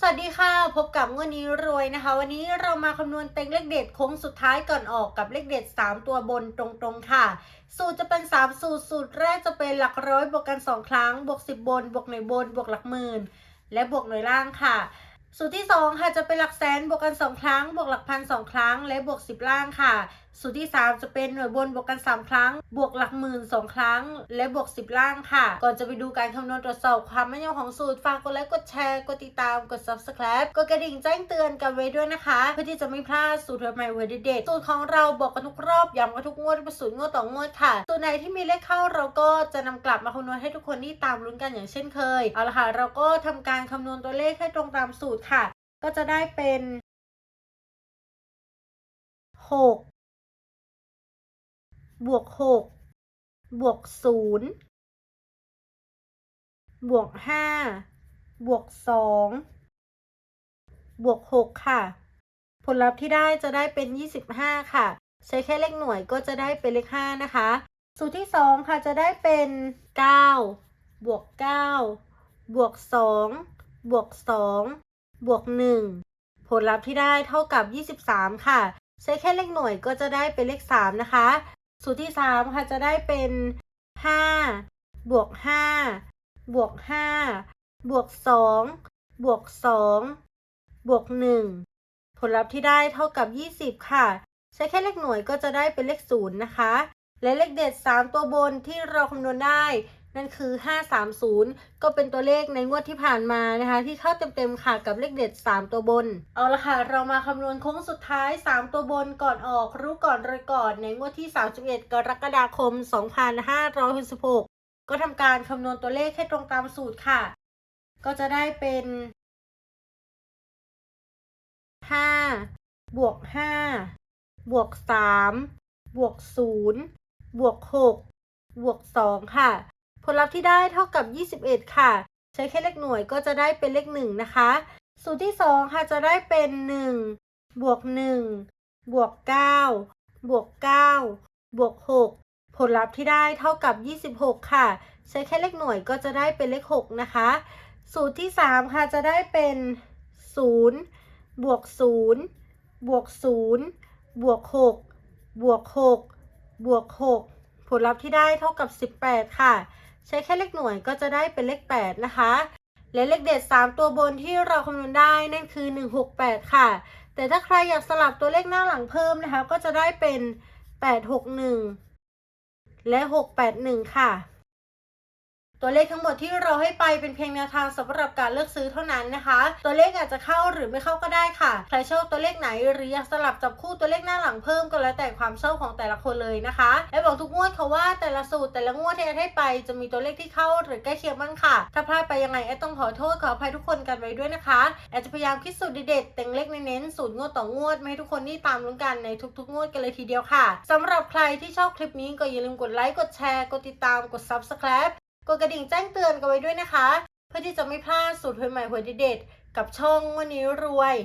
สวัสดีค่ะ พบกับงวดนี้รวยนะคะ วันนี้เรามาคำนวณเต็งเลขเด็ดโค้งสุดท้ายก่อนออกกับเลขเด็ด 3 ตัวบนตรงๆค่ะ สูตรจะเป็น 3 สูตร สูตรแรกจะเป็นหลักร้อยบวกกัน 2 ครั้ง บวก 10 บน บวกหน่วยบน บวกหลักหมื่น และบวกหน่วยล่างค่ะ สูตรที่ 2 ค่ะจะเป็นหลักแสนบวกกัน 2 ครั้ง บวกหลักพันสองครั้ง และบวก 10 ล่างค่ะ สูตรที่ 3 จะเป็นหน่วยบนบวกกัน 3 ครั้ง บวกหลักหมื่น 2 ครั้ง และบวก 10 ล่างค่ะ ก่อนจะไปดูการคำนวณตรวจสอบความแม่นยำของสูตร ฝากกดไลค์ กดแชร์ กดติดตาม กด subscribe กดกระดิ่งแจ้งเตือนกันไว้ด้วยนะคะ เพื่อที่จะไม่พลาดสูตรใหม่เวอร์เด็ดสูตรของเราบอกกันทุกรอบย้ำกันทุกงวดเป็นสูตรงวดต่องวดค่ะ สูตรไหนที่มีเลขเข้าเราก็จะนำกลับมาคำนวณให้ทุกคนที่ตามลุ้นกันอย่างเช่นเคย เอาละค่ะ เราก็ทำการคำนวณตัวเลขให้ตรงตามสูตรค่ะ ก็จะได้เป็นหก บวกหกบวกศูนย์บวกห้าบวกสองบวกหกค่ะ ผลลัพธ์ที่ได้จะได้เป็นยี่สิบห้าค่ะ ใช้แค่เลขหน่วยก็จะได้เป็นเลขห้านะคะ สูตรที่สองค่ะจะได้เป็นเก้าบวกเก้าบวกสองบวกสองบวกหนึ่งผลลัพธ์ที่ได้เท่ากับ23ค่ะ ใช้แค่เลขหน่วยก็จะได้เป็นเลข3นะคะ สูตรที่3ค่ะจะได้เป็น5บวก5บวก5บวก2บวก2บวก1ผลลัพธ์ที่ได้เท่ากับ20ค่ะ ใช้แค่เลขหน่วยก็จะได้เป็นเลข0นะคะ และเลขเด็ด3ตัวบนที่เราคำนวณได้ นั่นคือ 530 ก็เป็นตัวเลขในงวดที่ผ่านมานะคะ ที่เข้าเต็มๆค่ะกับเลขเด็ด 3 ตัวบน เอาละค่ะ เรามาคำนวณโค้งสุดท้าย 3 ตัวบนก่อนออกรู้ก่อนรวยก่อนในงวดที่ 31 กรกฎาคม 2566 ก็ทำการคำนวณตัวเลขให้ตรงตามสูตรค่ะ ก็จะได้เป็น5บวก5บวก3บวก0บวก6บวก2ค่ะ ผลลัพธ์ที่ได้เท่ากับ 21 ค่ะ ใช้แค่เลขหน่วยก็จะได้เป็นเลข1นะคะ สูตรที่ 2 ค่ะจะได้เป็น 1 บวก 1 บวก 9 บวก 9 บวก 6 ผลลัพธ์ที่ได้เท่ากับ 26 ค่ะ ใช้แค่เลขหน่วยก็จะได้เป็นเลข 6 นะคะ สูตรที่ 3 ค่ะจะได้เป็น 0 บวก 0 บวก 0 บวก 6 บวก 6 บวก 6 ผลลัพธ์ที่ได้เท่ากับ 18 ค่ะ ใช้แค่เลขหน่วยก็จะได้เป็นเลข 8 นะคะ และเลขเด็ด 3 ตัวบนที่เราคำนวณได้นั่นคือ 168 ค่ะ แต่ถ้าใครอยากสลับตัวเลขหน้าหลังเพิ่มนะคะ ก็จะได้เป็น 861 และ 681 ค่ะ ตัวเลขทั้งหมดที่เราให้ไปเป็นเพียงแนวทางสำหรับการเลือกซื้อเท่านั้นนะคะ ตัวเลขอาจจะเข้าหรือไม่เข้าก็ได้ค่ะ ใครชอบตัวเลขไหนหรืออยากสลับจับคู่ตัวเลขหน้าหลังเพิ่มก็แล้วแต่ความชอบของแต่ละคนเลยนะคะและบอกทุกงวดค่ะว่าแต่ละสูตรแต่ละงวดที่แอดให้ไปจะมีตัวเลขที่เข้าหรือใกล้เคียงบ้างค่ะ ถ้าพลาดไปยังไงแอดต้องขอโทษขออภัยทุกคนกันไว้ด้วยนะคะแอดจะพยายามคิดสูตรเด็ดๆเต็งเลขเน้นๆสูตรงวดต่องวดมาให้ทุกคนที่ตามลุ้นกันในทุกๆ งวดกันเลยทีเดียวค่ะสำหรับใครที่ชอบคลิปนี้ก็อย่าลืมกดไลค์กดแชร์กดติดตามกด subscribe กดกระดิ่งแจ้งเตือนกันไว้ด้วยนะคะ เพื่อที่จะไม่พลาดสูตรหวยใหม่หวยเด็ดๆกับช่องวันนี้รวย